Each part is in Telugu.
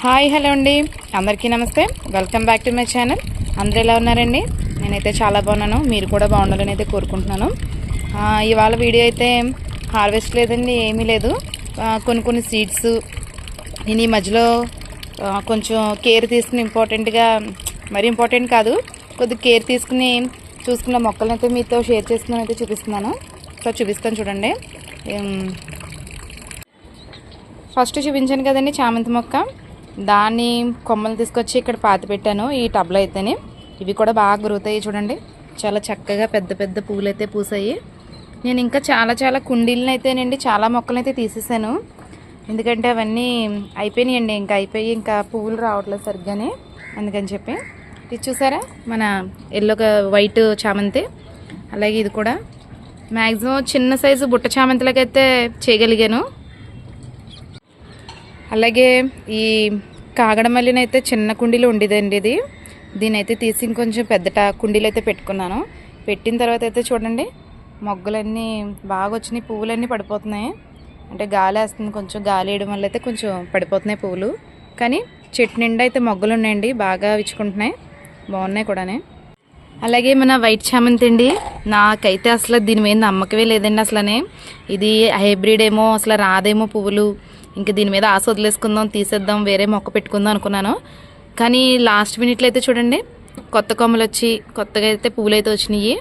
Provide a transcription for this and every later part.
హాయ్ హలో అండి. అందరికీ నమస్తే. Welcome back to my channel. అందరూ ఎలా ఉన్నారండి? నేనైతే చాలా బాగున్నాను. మీరు కూడా బాగుండాలని అయితే కోరుకుంటున్నాను. ఇవాళ వీడియో అయితే హార్వెస్ట్ లేదండి ఏమీ లేదు. కొన్ని కొన్ని సీడ్స్ నేను ఈ మధ్యలో కొంచెం కేర్ తీసుకుని ఇంపార్టెంట్గా మరీ ఇంపార్టెంట్ కాదు కొద్దిగా కేర్ తీసుకుని చూసుకున్న మొక్కలను అయితే మీతో షేర్ చేసుకుని అయితే చూపిస్తున్నాను. సో చూపిస్తాను చూడండి. ఫస్ట్ చూపించాను కదండి చామంతి మొక్క. దాన్ని కొమ్మలు తీసుకొచ్చి ఇక్కడ పాతి పెట్టాను ఈ టబ్లో అయితేనే. ఇవి కూడా బాగా గురుగుతాయి చూడండి. చాలా చక్కగా పెద్ద పెద్ద పూలు అయితే పూసాయి. నేను ఇంకా చాలా చాలా కుండీలను అయితేనండి చాలా మొక్కలను అయితే తీసేసాను. ఎందుకంటే అవన్నీ అయిపోయినాయండి ఇంకా అయిపోయి ఇంకా పువ్వులు రావట్లేదు సరిగ్గానే అందుకని చెప్పి. ఇది చూసారా? మన ఎల్లో వైట్ చామంతి. అలాగే ఇది కూడా. మ్యాక్సిమం చిన్న సైజు బుట్ట చామంతిలకైతే చేయగలిగాను. అలాగే ఈ కాగడమల్లిని అయితే చిన్న కుండీలో ఉండేదండి ఇది. దీని అయితే తీసి ఇంకొంచెం పెద్ద కుండీలు అయితే పెట్టుకున్నాను. పెట్టిన తర్వాత అయితే చూడండి మొగ్గలన్నీ బాగా వచ్చినాయి పువ్వులన్నీ పడిపోతున్నాయి. అంటే గాలి వేస్తుంది కొంచెం గాలి వేయడం వల్ల అయితే కొంచెం పడిపోతున్నాయి పువ్వులు. కానీ చెట్టు నిండా అయితే మొగ్గలు ఉన్నాయండి బాగా విచ్చుకుంటున్నాయి. బాగున్నాయి కూడానే. అలాగే మన వైట్ చామంతి అండి నాకైతే అసలు దీని మీద నమ్మకమే లేదండి అసలనే. ఇది హైబ్రిడ్ ఏమో అసలు రాదేమో పువ్వులు. ఇంకా దీని మీద ఆశ వదిలేసుకుందాం తీసేద్దాం వేరే మొక్క పెట్టుకుందాం అనుకున్నాను. కానీ లాస్ట్ మినిట్లో అయితే చూడండి కొత్త కొమ్మలు వచ్చి కొత్తగా అయితే పువ్వులు అయితే వచ్చినాయి.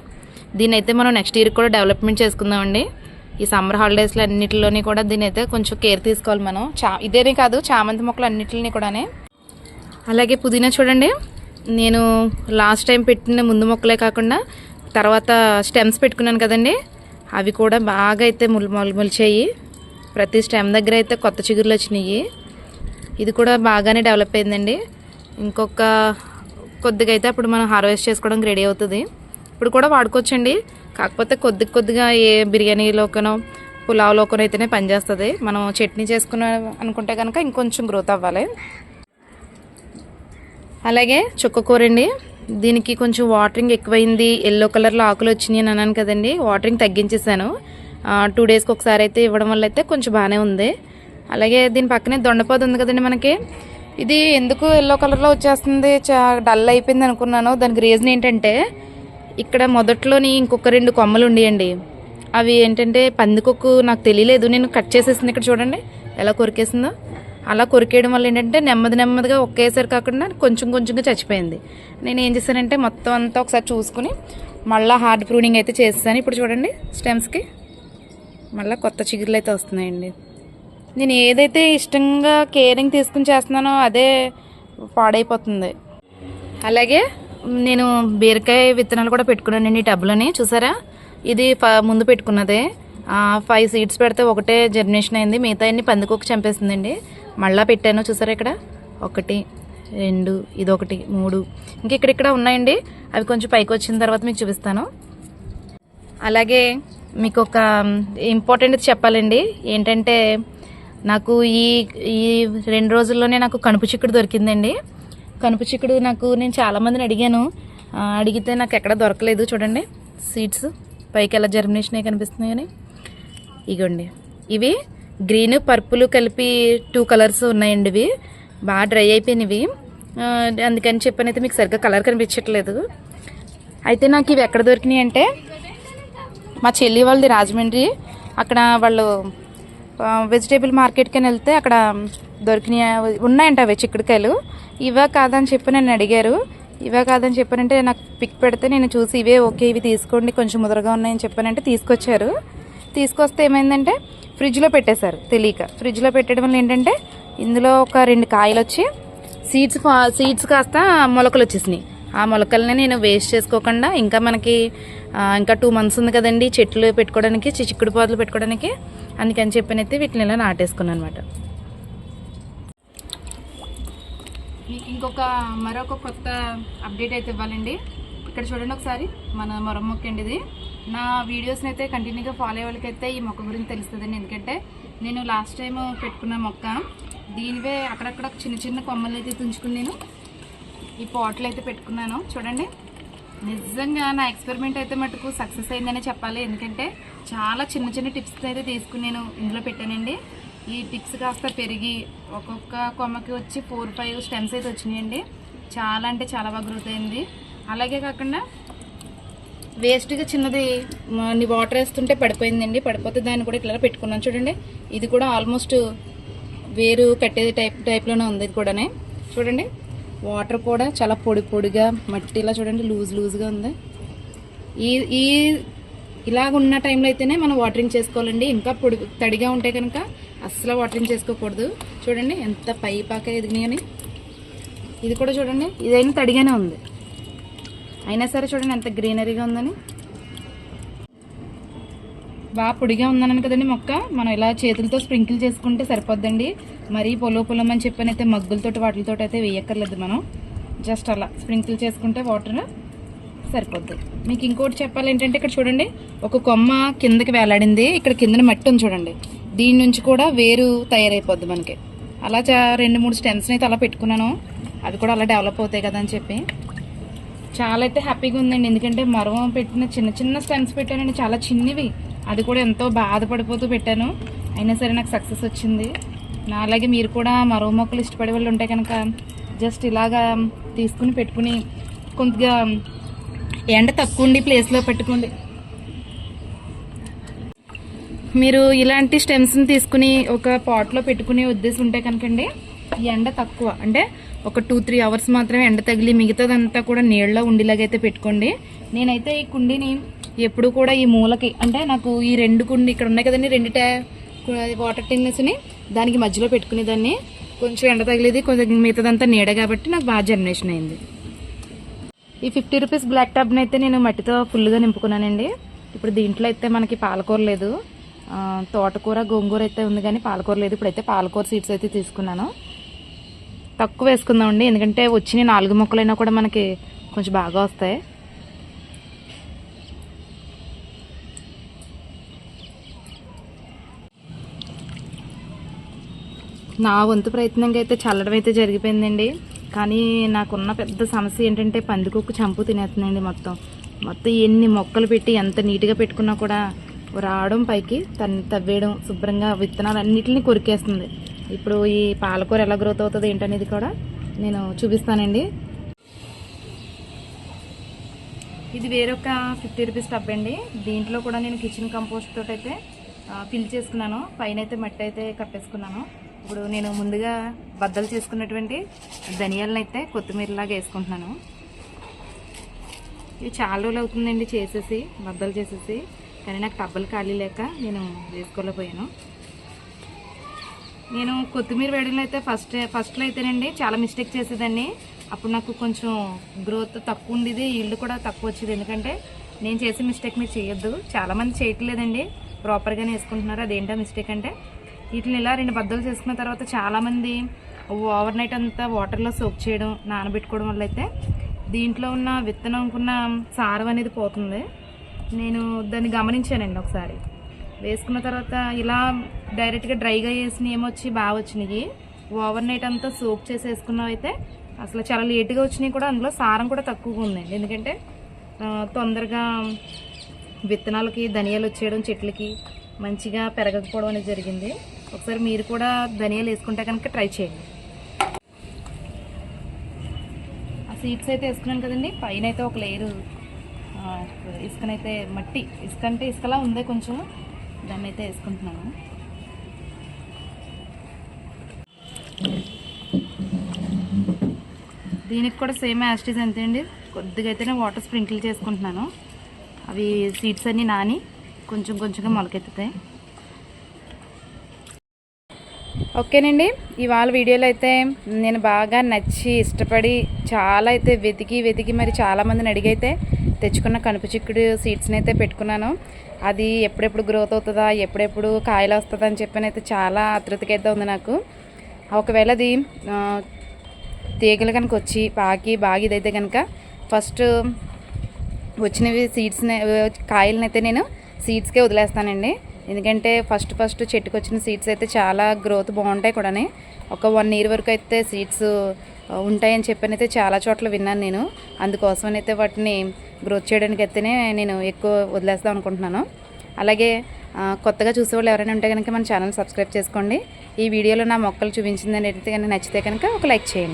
దీని అయితే మనం నెక్స్ట్ ఇయర్ కూడా డెవలప్మెంట్ చేసుకుందామండి. ఈ సమ్మర్ హాలిడేస్లో అన్నిటిలోని కూడా దీని అయితే కొంచెం కేర్ తీసుకోవాలి మనం. చా ఇదేనే కాదు చామంతి మొక్కలు అన్నిటిని కూడానే. అలాగే పుదీనా చూడండి నేను లాస్ట్ టైం పెట్టిన ముందు మొక్కలే కాకుండా తర్వాత స్టెమ్స్ పెట్టుకున్నాను కదండి అవి కూడా బాగా అయితే ముల్ మొల్ మొలిచాయి. ప్రతి స్టెమ్ దగ్గర అయితే కొత్త చిగురులు వచ్చినాయి. ఇది కూడా బాగానే డెవలప్ అయిందండి. ఇంకొక కొద్దిగా అయితే అప్పుడు మనం హార్వెస్ట్ చేసుకోవడానికి రెడీ అవుతుంది. ఇప్పుడు కూడా వాడుకోవచ్చండి. కాకపోతే కొద్ది కొద్దిగా ఏ బిర్యానీలోకనో పులావ్లోకనో అయితేనే పనిచేస్తుంది మనం చట్నీ చేసుకున్నా అనుకుంటే కనుక ఇంకొంచెం గ్రోత్ అవ్వాలి. అలాగే చుక్కకూర అండి దీనికి కొంచెం వాటరింగ్ ఎక్కువైంది. ఎల్లో కలర్లో ఆకులు వచ్చినాయి అని అన్నాను కదండి. వాటరింగ్ తగ్గించేసాను. టూ డేస్కి ఒకసారి అయితే ఇవ్వడం వల్ల అయితే కొంచెం బాగానే ఉంది. అలాగే దీని పక్కనే దొండపాదు ఉంది కదండి మనకి. ఇది ఎందుకు ఎల్లో కలర్లో వచ్చేస్తుంది? చా డల్ అయిపోయింది అనుకున్నాను. దానికి రీజన్ ఏంటంటే ఇక్కడ మొదట్లోని ఇంకొక రెండు కొమ్మలు ఉండేయండి. అవి ఏంటంటే పందికొక్కు నాకు తెలియలేదు. నేను కట్ చేసేసింది ఇక్కడ చూడండి. ఎలా కొరికేసిందో. అలా కొరికేయడం వల్ల ఏంటంటే నెమ్మది నెమ్మదిగా ఒకేసారి కాకుండా కొంచెం కొంచెంగా చచ్చిపోయింది. నేను ఏం చేశానంటే మొత్తం అంతా ఒకసారి చూసుకుని మళ్ళీ హార్డ్ ప్రూనింగ్ అయితే చేస్తాను ఇప్పుడు చూడండి స్టెమ్స్కి మళ్ళీ కొత్త చిగురులు అయితే వస్తున్నాయండి. నేను ఏదైతే ఇష్టంగా కేరింగ్ తీసుకుని చేస్తున్నానో అదే పాడైపోతుంది. అలాగే నేను బీరకాయ విత్తనాలు కూడా పెట్టుకున్నానండి ఈ టబ్లోని చూసారా? ఇది ఫ- ముందు పెట్టుకున్నదే. ఫైవ్ సీడ్స్ పెడితే ఒకటే జర్మినేషన్ అయింది మిగతా అన్ని పందికొక్క చంపేసిందండి. మళ్ళీ పెట్టాను చూసారా ఇక్కడ? ఒకటి రెండు ఇదొకటి మూడు. ఇంక ఇక్కడ ఉన్నాయండి. అవి కొంచెం పైకి వచ్చిన తర్వాత మీకు చూపిస్తాను. అలాగే మీకు ఒక ఇంపార్టెంట్ చెప్పాలండి. ఏంటంటే నాకు ఈ ఈ రెండు రోజుల్లోనే నాకు కనుపు చిక్కుడు దొరికిందండి. కనుపు చిక్కుడు నాకు నేను చాలామందిని అడిగాను. అడిగితే నాకు ఎక్కడ దొరకలేదు చూడండి. సీడ్స్ పైకి ఎలా జర్మినేషన్ అయి కనిపిస్తున్నాయని ఇగోండి. ఇవి గ్రీన్ పర్పుల్ కలిపి టూ కలర్స్ ఉన్నాయండి ఇవి. బాగా డ్రై అయిపోయినవి. అందుకని చెప్పనైతే మీకు సరిగ్గా కలర్ కనిపించట్లేదు. అయితే నాకు ఇవి ఎక్కడ దొరికినాయి అంటే మా చెల్లి వాళ్ళది రాజమండ్రి. అక్కడ వాళ్ళు వెజిటేబుల్ మార్కెట్కి వెళ్తే అక్కడ దొరికినాయి ఉన్నాయంట అవి చిక్కుడుకాయలు. ఇవే కాదని చెప్పి నన్ను అడిగారు. ఇవే కాదని చెప్పానంటే నాకు పిక్ పెడితే నేను చూసి ఇవే ఓకే ఇవి తీసుకోండి కొంచెం ముదరగా ఉన్నాయని చెప్పానంటే తీసుకొచ్చారు. తీసుకొస్తే ఏమైందంటే ఫ్రిడ్జ్లో పెట్టేశారు తెలియక. ఫ్రిడ్జ్లో పెట్టడం వల్ల ఏంటంటే ఇందులో ఒక రెండు కాయలు వచ్చి సీడ్స్ సీడ్స్ కాస్త మొలకలు వచ్చేసినాయి ఆ మొలకల్ని నేను వేస్ట్ చేసుకోకుండా ఇంకా మనకి ఇంకా టూ మంత్స్ ఉంది కదండి చెట్లు పెట్టుకోవడానికి చి- చిక్కుడు పాదులు పెట్టుకోవడానికి. అందుకని చెప్పినైతే వీటిని ఇలా నాటేసుకున్నాను అనమాట మీకు ఇంకొక మరొక కొత్త అప్డేట్ అయితే ఇవ్వాలండి. ఇక్కడ చూడండి ఒకసారి మన మొర మొక్క అండి ఇది. నా వీడియోస్ని అయితే కంటిన్యూగా ఫాలో అయ్యే వాళ్ళకైతే ఈ మొక్క గురించి తెలుస్తుందండి. ఎందుకంటే నేను లాస్ట్ టైం పెట్టుకున్న మొక్క దీనివే అక్కడక్కడ చిన్న చిన్న కొమ్మలు అయితే తుంచుకుని నేను ఈ పాట్లు అయితే పెట్టుకున్నాను. చూడండి. నిజంగా నా ఎక్స్పెరిమెంట్ అయితే మటుకు సక్సెస్ అయిందనే చెప్పాలి. ఎందుకంటే చాలా చిన్న చిన్న టిప్స్ అయితే తీసుకుని నేను ఇందులో పెట్టానండి. ఈ టిప్స్ కాస్త పెరిగి ఒక్కొక్క కొమ్మకి వచ్చి ఫోర్ ఫైవ్ స్టెమ్స్ అయితే వచ్చినాయండి. చాలా అంటే చాలా బాగా గ్రోత్ అయింది. అలాగే కాకుండా వేస్ట్గా చిన్నది వాటర్ వేస్తుంటే పడిపోయిందండి. పడిపోతే దాన్ని కూడా ఇట్లా పెట్టుకున్నాను. చూడండి. ఇది కూడా ఆల్మోస్ట్ వేరు కట్టేది టైప్ టైప్లోనే ఉంది ఇది కూడానే. చూడండి. వాటర్ కూడా చాలా పొడి పొడిగా మట్టిలా చూడండి లూజ్ లూజ్గా ఉంది. ఈ ఈ ఇలాగ ఉన్న టైంలో అయితేనే మనం వాటరింగ్ చేసుకోవాలండి. ఇంకా పొడి తడిగా ఉంటే కనుక అస్సలు వాటరింగ్ చేసుకోకూడదు. చూడండి ఎంత పై పాక ఎదిగినాయని. ఇది కూడా చూడండి ఇదైనా తడిగానే ఉంది. అయినా సరే చూడండి ఎంత గ్రీనరీగా ఉందని. బాగా పొడిగా ఉందన్నాను కదండి మొక్క. మనం ఇలా చేతులతో స్ప్రింకిల్ చేసుకుంటే సరిపోద్దండి. మరీ పొలం పొలం అని చెప్పని అయితే మగ్గులతోటి వాటితో అయితే వేయక్కర్లేదు మనం. జస్ట్ అలా స్ప్రింకిల్ చేసుకుంటే వాటర్ సరిపోద్ది. మీకు ఇంకోటి చెప్పాలి ఏంటంటే ఇక్కడ చూడండి ఒక కొమ్మ కిందకి వేలాడింది. ఇక్కడ కిందన మట్టి ఉంది చూడండి. దీని నుంచి కూడా వేరు తయారైపోద్ది మనకి. అలా చా- రెండు మూడు స్టెమ్స్ని అయితే అలా పెట్టుకున్నాను. అవి కూడా అలా డెవలప్ అవుతాయి కదా అని చెప్పి. చాలా అయితే హ్యాపీగా ఉందండి. ఎందుకంటే మరవం పెట్టిన చిన్న చిన్న స్టెమ్స్ పెట్టానండి. చాలా చిన్నవి. అది కూడా ఎంతో బాధపడిపోతూ పెట్టాను. అయినా సరే నాకు సక్సెస్ వచ్చింది. నా అలాగే మీరు కూడా మరో మొక్కలు ఇష్టపడే వాళ్ళు ఉంటే కనుక జస్ట్ ఇలాగా తీసుకుని పెట్టుకుని కొద్దిగా ఎండ తక్కువ ఉండి ప్లేస్లో పెట్టుకోండి. మీరు ఇలాంటి స్టెమ్స్ని తీసుకుని ఒక పాట్లో పెట్టుకునే ఉద్దేశం ఉంటే కనుకండి ఈ ఎండ తక్కువ అంటే ఒక టూ త్రీ అవర్స్ మాత్రమే ఎండ తగిలి మిగతాదంతా కూడా నీళ్ళలో ఉండేలాగైతే పెట్టుకోండి. నేనైతే ఈ కుండీని ఎప్పుడు కూడా ఈ మూలకి అంటే నాకు ఈ రెండు కుండి ఇక్కడ ఉన్నాయి కదండి రెండు ట్యా వాటర్ టిన్నెస్ని దానికి మధ్యలో పెట్టుకునేదాన్ని కొంచెం ఎండ తగిలేది కొంచెం మిగతాదంతా నీడ కాబట్టి నాకు బాగా జనరేషన్ అయింది. ఈ ఫిఫ్టీ రూపీస్ బ్లాక్ టబ్ని అయితే నేను మట్టితో ఫుల్గా నింపుకున్నానండి. ఇప్పుడు దీంట్లో అయితే మనకి పాలకూర లేదు. తోటకూర గోంగూర అయితే ఉంది కానీ పాలకూర లేదు. ఇప్పుడైతే పాలకూర సీడ్స్ అయితే తీసుకున్నాను. తక్కువ వేసుకుందామండి ఎందుకంటే వచ్చిన నాలుగు మొక్కలైనా కూడా మనకి కొంచెం బాగా వస్తాయి. నా వంతు ప్రయత్నంగా అయితే చల్లడం అయితే జరిగిపోయిందండి. కానీ నాకున్న పెద్ద సమస్య ఏంటంటే పందికొక్కు చంపు తినేస్తుందండి మొత్తం. మొత్తం ఎన్ని మొక్కలు పెట్టి ఎంత నీట్గా పెట్టుకున్నా కూడా రావడం పైకి తన్ని తవ్వేయడం శుభ్రంగా విత్తనాలు అన్నిటిని కొరికేస్తుంది. ఇప్పుడు ఈ పాలకూర ఎలా గ్రోత్ అవుతుంది ఏంటనేది కూడా నేను చూపిస్తానండి. ఇది వేరొక ఫిఫ్టీ రూపీస్ టబ్ అండి. దీంట్లో కూడా నేను కిచెన్ కంపోస్ట్ తోటైతే అయితే ఫిల్ చేసుకున్నాను. పైన అయితే మట్టి అయితే కట్టేసుకున్నాను. ఇప్పుడు నేను ముందుగా బద్దలు చేసుకున్నటువంటి ధనియాలను అయితే కొత్తిమీరలాగా వేసుకుంటున్నాను. ఇది చాలా రోజులు అవుతుందండి చేసేసి బద్దలు చేసేసి. కానీ నాకు టబ్బలు ఖాళీ లేక నేను వేసుకోలేకపోయాను. నేను కొత్తిమీర వేయడంలో అయితే ఫస్ట్ ఫస్ట్లో అయితేనండి చాలా మిస్టేక్ చేసేదాన్ని. అప్పుడు నాకు కొంచెం గ్రోత్ తక్కువ ఉండేది ఈల్డ్ కూడా తక్కువ వచ్చేది. ఎందుకంటే నేను చేసే మిస్టేక్ మీరు చేయొద్దు. చాలామంది చేయట్లేదండి. ప్రాపర్గానే వేసుకుంటున్నారు. అదేంటో మిస్టేక్ అంటే వీటిని ఇలా రెండు బద్దలు చేసుకున్న తర్వాత చాలామంది ఓవర్ నైట్ అంతా వాటర్లో సోక్ చేయడం నానబెట్టుకోవడం వల్ల అయితే దీంట్లో ఉన్న విత్తనంకున్న సారం అనేది పోతుంది. నేను దాన్ని గమనించానండి ఒకసారి. వేసుకున్న తర్వాత ఇలా డైరెక్ట్గా డ్రైగా వేసిన ఏమొచ్చి బాగా వచ్చినాయి. ఓవర్ నైట్ అంతా సోప్ చేసి అయితే అసలు చాలా లేట్గా వచ్చినాయి కూడా అందులో సారం కూడా తక్కువగా ఉందండి. ఎందుకంటే తొందరగా విత్తనాలకి ధనియాలు వచ్చేయడం చెట్లకి మంచిగా పెరగకపోవడం అనేది జరిగింది. ఒకసారి మీరు కూడా ధనియాలు వేసుకుంటే కనుక ట్రై చేయండి. ఆ సీడ్స్ అయితే వేసుకున్నాను కదండి. పైన అయితే ఒక లేయరు ఇసుకనైతే మట్టి ఇసుక అంటే ఇసుకలా ఉంది కొంచెం. దాన్ని అయితే వేసుకుంటున్నాను. దీనికి కూడా సేమ్ యాస్టీస్ అంతే అండి. కొద్దిగా అయితేనే వాటర్ స్ప్రింకిల్ చేసుకుంటున్నాను. అవి సీడ్స్ అన్నీ నాని కొంచెం కొంచెంగా మొలకెత్తుతాయి. ఓకేనండి. ఇవాళ వీడియోలో అయితే నేను బాగా నచ్చి ఇష్టపడి చాలా అయితే వెతికి వెతికి మరి చాలామందిని అడిగైతే తెచ్చుకున్న కనుపు చిక్కుడు సీడ్స్ని అయితే పెట్టుకున్నాను. అది ఎప్పుడెప్పుడు గ్రోత్ అవుతుందా ఎప్పుడెప్పుడు కాయలు వస్తుందా అని చెప్పి అయితే చాలా ఆతృతగా ఉంది నాకు. ఒకవేళ అది తీగలు కనుక వచ్చి పాకి బాగా ఇదైతే కనుక ఫస్ట్ వచ్చినవి సీడ్స్ని కాయలనైతే నేను సీడ్స్కే వదిలేస్తానండి. ఎందుకంటే ఫస్ట్ ఫస్ట్ చెట్టుకు వచ్చిన సీడ్స్ అయితే చాలా గ్రోత్ బాగుంటాయి కూడా ఒక వన్ ఇయర్ వరకు అయితే సీడ్స్ ఉంటాయని చెప్పని అయితే చాలా చోట్ల విన్నాను నేను. అందుకోసం అయితే వాటిని గ్రోత్ చేయడానికి అయితేనే నేను ఎక్కువ వదిలేస్తాం అనుకుంటున్నాను. అలాగే కొత్తగా చూసేవాళ్ళు ఎవరైనా ఉంటే కనుక మన ఛానల్ సబ్స్క్రైబ్ చేసుకోండి. ఈ వీడియోలో నా మొక్కలు చూపించిందని అయితే కనుక నచ్చితే కనుక ఒక లైక్ చేయండి.